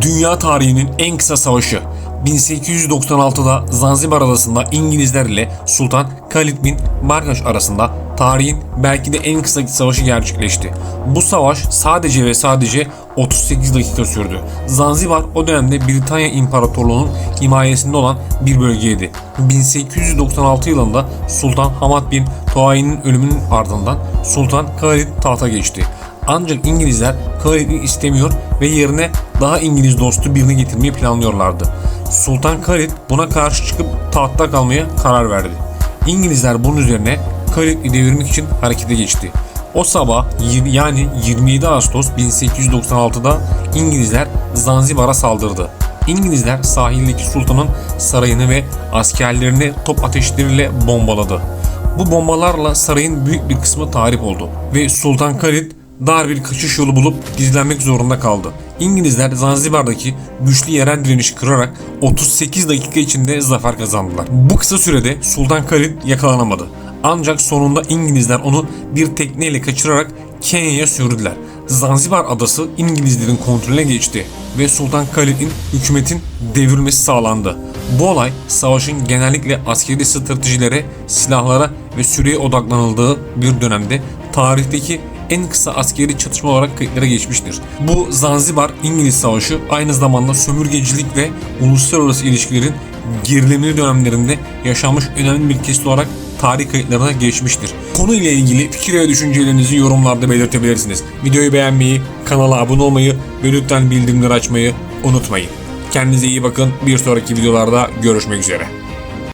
Dünya tarihinin en kısa savaşı 1896'da Zanzibar adasında İngilizler ile Sultan Khalid bin Bargaş arasında tarihin belki de en kısa savaşı gerçekleşti. Bu savaş sadece ve sadece 38 dakika sürdü. Zanzibar o dönemde Britanya İmparatorluğu'nun himayesinde olan bir bölgeydi. 1896 yılında Sultan Hamad bin Tuayi'nin ölümünün ardından Sultan Khalid tahta geçti. Ancak İngilizler Khalid'i istemiyor ve yerine daha İngiliz dostu birini getirmeyi planlıyorlardı. Sultan Khalid buna karşı çıkıp tahtta kalmaya karar verdi. İngilizler bunun üzerine Khalid'i devirmek için harekete geçti. O sabah yani 27 Ağustos 1896'da İngilizler Zanzibar'a saldırdı. İngilizler sahildeki sultanın sarayını ve askerlerini top ateşleriyle bombaladı. Bu bombalarla sarayın büyük bir kısmı tahrip oldu ve Sultan Khalid dar bir kaçış yolu bulup gizlenmek zorunda kaldı. İngilizler Zanzibar'daki güçlü yerel direnişi kırarak 38 dakika içinde zafer kazandılar. Bu kısa sürede Sultan Khalid yakalanamadı. Ancak sonunda İngilizler onu bir tekneyle kaçırarak Kenya'ya sürdüler. Zanzibar adası İngilizlerin kontrolüne geçti ve Sultan Khalid'in hükümetin devrilmesi sağlandı. Bu olay savaşın genellikle askeri stratejilere, silahlara ve süreye odaklanıldığı bir dönemde tarihteki en kısa askeri çatışma olarak kayıtlara geçmiştir. Bu Zanzibar İngiliz Savaşı aynı zamanda sömürgecilik ve uluslararası ilişkilerin gerilimli dönemlerinde yaşanmış önemli bir kesit olarak tarih kayıtlarına geçmiştir. Konuyla ilgili fikir ve düşüncelerinizi yorumlarda belirtebilirsiniz. Videoyu beğenmeyi, kanala abone olmayı ve lütfen bildirimleri açmayı unutmayın. Kendinize iyi bakın. Bir sonraki videolarda görüşmek üzere.